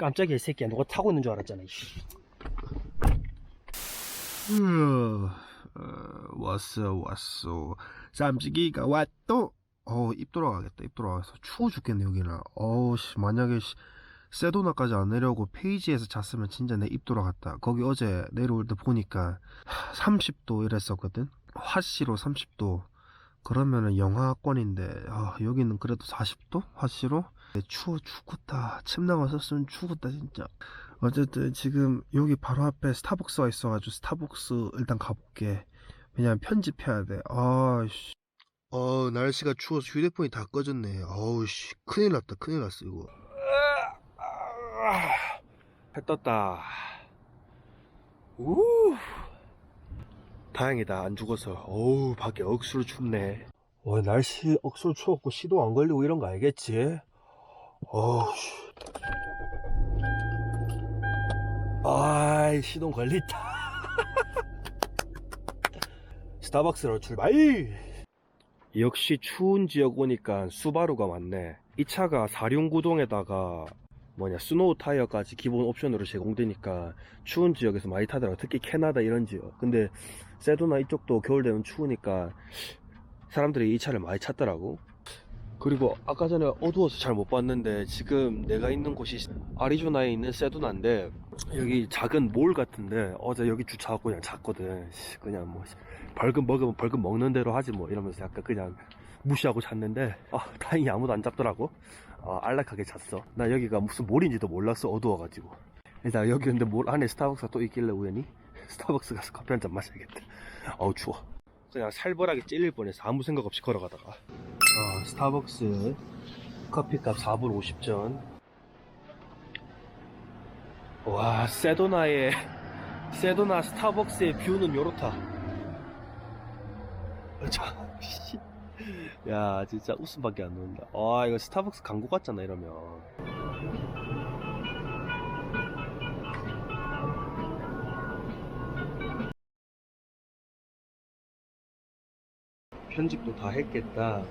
깜짝이야 이 새끼야. 누가 타고 있는 줄 알았잖아 이씨. 어, 왔어 왔어. 쌈지기가 왔또. 어입 돌아가겠다 입 돌아가서. 추워 죽겠네 여기는. 어우 씨 만약에 씨, 세도나까지 안 내려오고 페이지에서 잤으면 진짜 내 입 돌아갔다. 거기 어제 내려올 때 보니까 30도 이랬었거든? 화씨로 30도. 그러면은 영하권인데 아, 여기는 그래도 40도? 화씨로 추워 죽겠다 침 나왔었으면 죽겠다 진짜 어쨌든 지금 여기 바로 앞에 스타벅스가 있어가지고 스타벅스 일단 가볼게. 왜냐면 편집해야 돼. 아씨. 어 날씨가 추워서 휴대폰이 다 꺼졌네. 어우씨 큰일 났다 큰일 났어 이거. 해 떴다 우 다행이다 안 죽어서 어우 밖에 억수로 춥네 와 날씨 억수로 추웠고 시동 안 걸리고 이런 거 알겠지? 어우씨 아이 시동 걸렸다. 스타벅스로 출발! 역시 추운 지역 오니까 수바루가 많네. 이 차가 4륜구동에다가 뭐냐 스노우 타이어까지 기본 옵션으로 제공되니까 추운 지역에서 많이 타더라고. 특히 캐나다 이런 지역. 근데 세도나 이쪽도 겨울 되면 추우니까 사람들이 이 차를 많이 찾더라고 그리고 아까 전에 어두워서 잘 못 봤는데 지금 내가 있는 곳이 아리조나에 있는 세도나인데 여기 작은 몰 같은데 어제 여기 주차하고 그냥 잤거든. 씨, 그냥 뭐 벌금 먹으면 벌금 먹는 대로 하지 뭐 이러면서 약간 그냥 무시하고 잤는데 아 다행히 아무도 안 잡더라고. 아, 안락하게 잤어. 나 여기가 무슨 몰인지도 몰랐어 어두워가지고. 일단 여기 근데 몰 안에 스타벅스가 또 있길래 우연히 스타벅스 가서 커피 한 잔 마셔야겠다. 어우 추워. 그냥 살벌하게 찔릴 뻔해서 아무 생각 없이 걸어가다가 아, 스타벅스 커피값 4불 50전. 와 세도나의 세도나 스타벅스의 뷰는 요렇다. 야 진짜 웃음밖에 안 나온다. 아 이거 스타벅스 광고 같잖아 이러면. 편집도 다 했겠다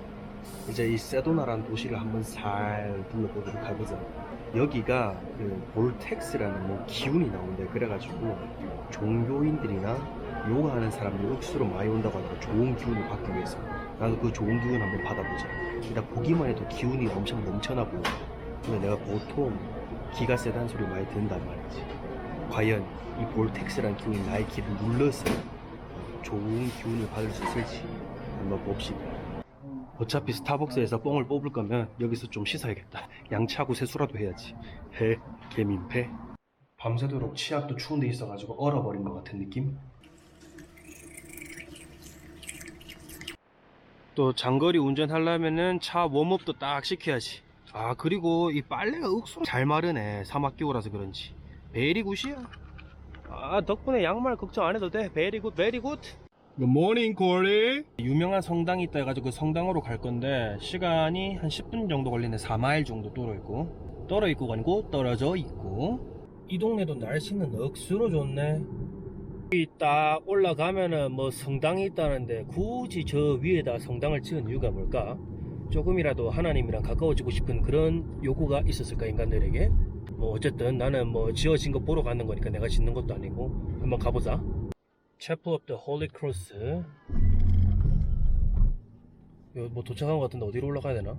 이제 이 세도나라는 도시를 한번 살 둘러보도록 해보자 여기가 그 볼텍스라는 뭐 기운이 나온대 그래가지고 종교인들이나 요가하는 사람들 억수로 많이 온다고 하더라 좋은 기운을 받기 위해서 나도 그 좋은 기운 한번 받아보자. 일단 보기만 해도 기운이 엄청 넘쳐나 보여 근데 내가 보통 기가 세다는 소리 많이 듣는단 말이지. 과연 이 볼텍스라는 기운이 나의 기를 눌러서 좋은 기운을 받을 수 있을지 한번 봅시다 어차피 스타벅스에서 뽕을 뽑을 거면 여기서 좀 씻어야겠다. 양치하고 세수라도 해야지. 해 개민폐. 밤새도록 치약도 추운 데 있어가지고 얼어버린 것 같은 느낌? 또 장거리 운전하려면은 차 웜업도 딱 시켜야지. 아 그리고 이 빨래가 억수로 잘 마르네. 사막기후라서 그런지. 베리굿이야. 아 덕분에 양말 걱정 안 해도 돼. 베리굿 베리굿 Good morning, Corey. 유명한 성당이 있다 해가지고 그 성당으로 갈 건데 시간이 한 10분 정도 걸리네 4마일 정도 떨어 있고 떨어 있고 아니고 떨어져 있고 이 동네도 날씨는 억수로 좋네 여기 딱 올라가면은 뭐 성당이 있다는데 굳이 저 위에다 성당을 지은 이유가 뭘까? 조금이라도 하나님이랑 가까워지고 싶은 그런 요구가 있었을까 인간들에게? 뭐 어쨌든 나는 뭐 지어진 거 보러 가는 거니까 내가 짓는 것도 아니고 한번 가보자 Chapel of the Holy Cross 뭐 도착한 것 같은데 어디로 올라가야 되나?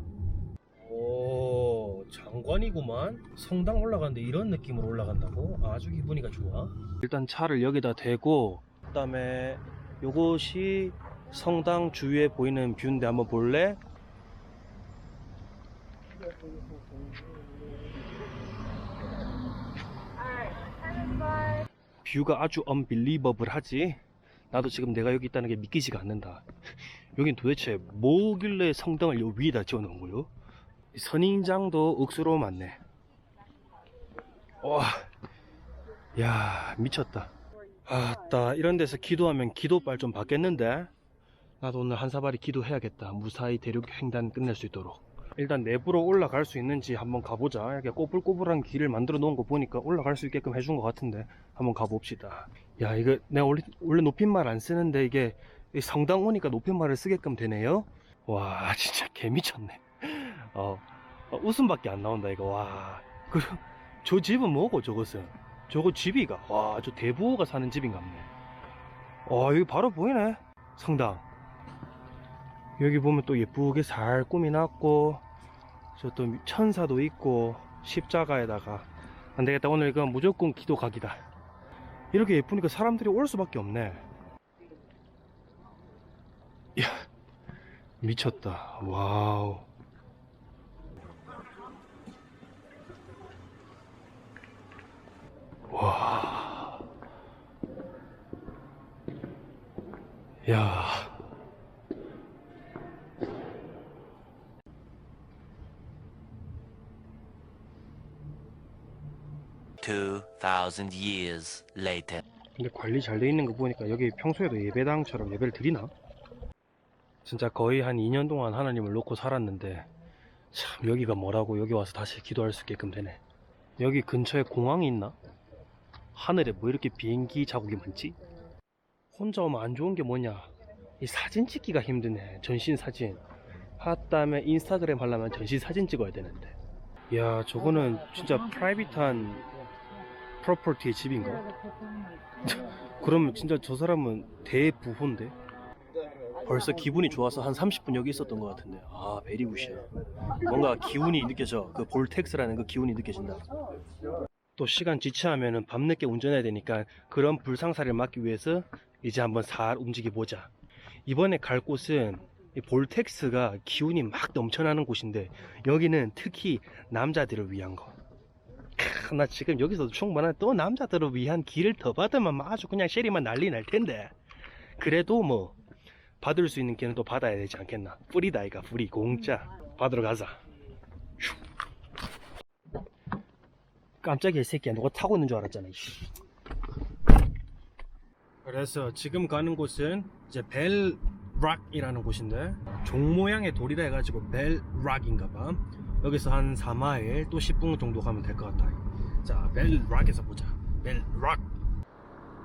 오 장관이구만 성당 올라가는데 이런 느낌으로 올라간다고? 아주 기분이가 좋아 일단 차를 여기다 대고 그 다음에 요것이 성당 주위에 보이는 뷰인데 한번 볼래? 뷰가 아주 언빌리버블하지. 나도 지금 내가 여기 있다는 게 믿기지가 않는다. 여긴 도대체 뭐길래 성당을 요 위에다 지어놓은 거요? 선인장도 억수로 많네. 와, 야 미쳤다. 아따 이런 데서 기도하면 기도빨 좀 받겠는데? 나도 오늘 한 사발이 기도해야겠다. 무사히 대륙 횡단 끝낼 수 있도록 일단 내부로 올라갈 수 있는지 한번 가보자 이렇게 꼬불꼬불한 길을 만들어 놓은 거 보니까 올라갈 수 있게끔 해준 것 같은데 한번 가봅시다 야 이거 내가 원래, 원래 높임말 안 쓰는데 이게 이 성당 오니까 높임말을 쓰게끔 되네요 와 진짜 개미쳤네 어, 어, 웃음밖에 안 나온다 이거 와 그리고 저 집은 뭐고 저것은? 저거 집이가? 와, 저 대부호가 사는 집인가 보네. 와, 여기 바로 보이네. 성당. 여기 보면 또 예쁘게 살 꾸미 놨고, 저 또 천사도 있고, 십자가에다가. 안 되겠다. 오늘 이거 무조건 기도 각이다. 이렇게 예쁘니까 사람들이 올 수밖에 없네. 이야, 미쳤다. 와우. 와. 야. Two thousand years later. 근데 관리 잘 돼 있는 거 보니까 여기 평소에도 예배당처럼 예배를 드리나? 진짜 거의 한 2년 동안 하나님을 놓고 살았는데 참 여기가 뭐라고 여기 와서 다시 기도할 수 있게끔 되네. 여기 근처에 공항이 있나? 하늘에 뭐 이렇게 비행기 자국이 많지? 혼자 오면 안 좋은 게 뭐냐? 이 사진 찍기가 힘드네. 전신 사진. 하다음에 인스타그램 하려면 전신 사진 찍어야 되는데. 야, 저거는 진짜 프라이빗한 프로퍼티의 집인가? 그러면 진짜 저 사람은 대부호인데? 벌써 기분이 좋아서 한 30분 여기 있었던 것 같은데. 아 베리굿이야 뭔가 기운이 느껴져. 그 볼텍스라는 그 기운이 느껴진다. 또 시간 지체하면은 밤늦게 운전해야 되니까 그런 불상사를 막기 위해서 이제 한번 살 움직여보자. 이번에 갈 곳은 이 볼텍스가 기운이 막 넘쳐나는 곳인데 여기는 특히 남자들을 위한 거 크, 나 지금 여기서도 충분한 또 남자들을 위한 길을 더 받으면 뭐 아주 그냥 쉐리만 난리 날 텐데. 그래도 뭐 받을 수 있는 길은 또 받아야 되지 않겠나. 뿌리다 이가 뿌리 공짜. 받으러 가자. 휴. 깜짝이야 이 새끼야. 누가 타고 있는 줄 알았잖아 이씨. 그래서 지금 가는 곳은 이제 벨락이라는 곳인데 종 모양의 돌이라 해가지고 벨락인가봐 여기서 한 4마일 또 10분 정도 가면 될 것 같다. 자 벨락에서 보자. 벨락.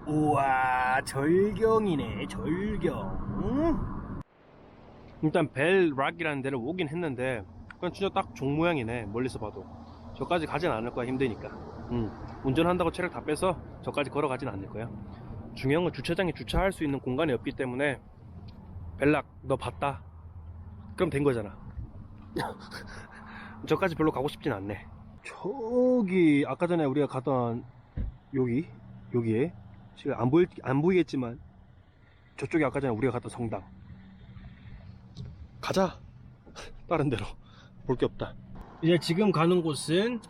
우와 절경이네 절경. 응? 일단 벨락이라는 데를 오긴 했는데 그냥 진짜 딱 종 모양이네 멀리서 봐도. 저까지 가진 않을 거야 힘드니까. 응. 운전한다고 체력 다 빼서 저까지 걸어가진 않을 거야. 중요한 건 주차장에 주차할 수 있는 공간이 없기 때문에 벨락 너 봤다? 그럼 된 거잖아 저까지 별로 가고 싶진 않네. 저기 아까 전에 우리가 갔던 여기 여기에 지금 안 보일 안 보이겠지만 저쪽이 아까 전에 우리가 갔던 성당. 가자. 다른 데로. 볼 게 없다. 이제 지금 가는 곳은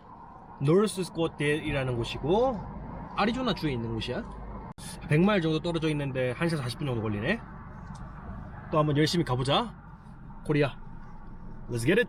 노스 스코텔이라는 곳이고 아리조나 주에 있는 곳이야. 100마일 정도 떨어져 있는데 1시간 40분 정도 걸리네. 또 한번 열심히 가보자. 코리아. Let's get it